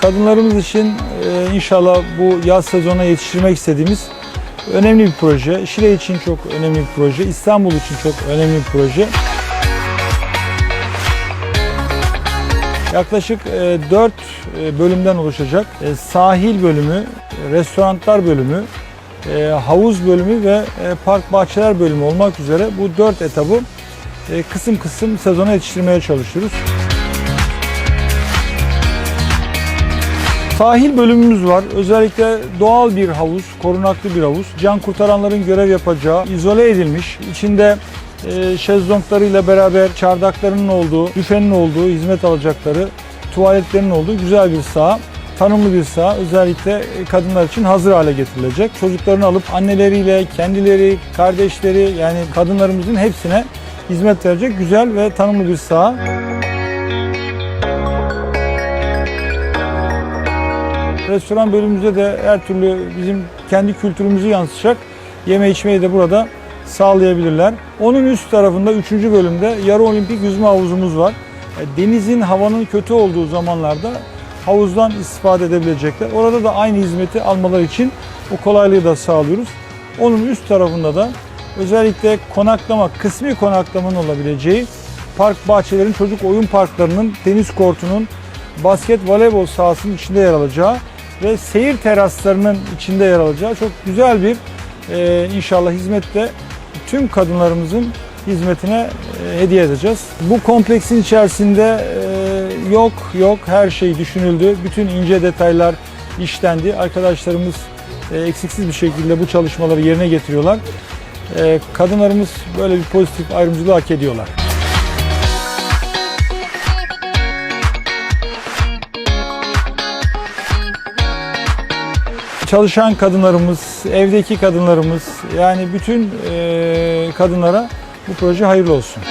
Kadınlarımız için e, inşallah bu yaz sezonuna yetiştirmek istediğimiz önemli bir proje. Şile için çok önemli bir proje. İstanbul için çok önemli bir proje. Yaklaşık 4 bölümden oluşacak. E, Sahil bölümü, e, restoranlar bölümü, e, havuz bölümü ve e, park bahçeler bölümü olmak üzere bu 4 etabı e, kısım kısım sezona yetiştirmeye çalışıyoruz. Sahil bölümümüz var. Özellikle doğal bir havuz, korunaklı bir havuz. Can kurtaranların görev yapacağı, izole edilmiş, içinde e, şezlonglarıyla beraber çardaklarının olduğu, büfenin olduğu, hizmet alacakları, tuvaletlerinin olduğu güzel bir saha. Tanımlı bir saha özellikle kadınlar için hazır hale getirilecek. Çocuklarını alıp anneleriyle, kendileri, kardeşleri yani kadınlarımızın hepsine hizmet verecek güzel ve tanımlı bir saha. Restoran bölümümüzde de her türlü bizim kendi kültürümüzü yansıtacak yeme içmeyi de burada sağlayabilirler. Onun üst tarafında 3. bölümde yarı olimpik yüzme havuzumuz var. E, Denizin havanın kötü olduğu zamanlarda havuzdan istifade edebilecekler. Orada da aynı hizmeti almaları için o kolaylığı da sağlıyoruz. Onun üst tarafında da özellikle konaklama, kısmi konaklamanın olabileceği park bahçelerin, çocuk oyun parklarının, tenis kortunun, basket voleybol sahasının içinde yer alacağı ve seyir teraslarının içinde yer alacağı çok güzel bir e, inşallah hizmette tüm kadınlarımızın hizmetine e, hediye edeceğiz. Bu kompleksin içerisinde e, yok yok her şey düşünüldü. Bütün ince detaylar işlendi. Arkadaşlarımız e, eksiksiz bir şekilde bu çalışmaları yerine getiriyorlar. E, kadınlarımız böyle bir pozitif ayrımcılığı hak ediyorlar. Çalışan kadınlarımız, evdeki kadınlarımız yani bütün kadınlara bu proje hayırlı olsun.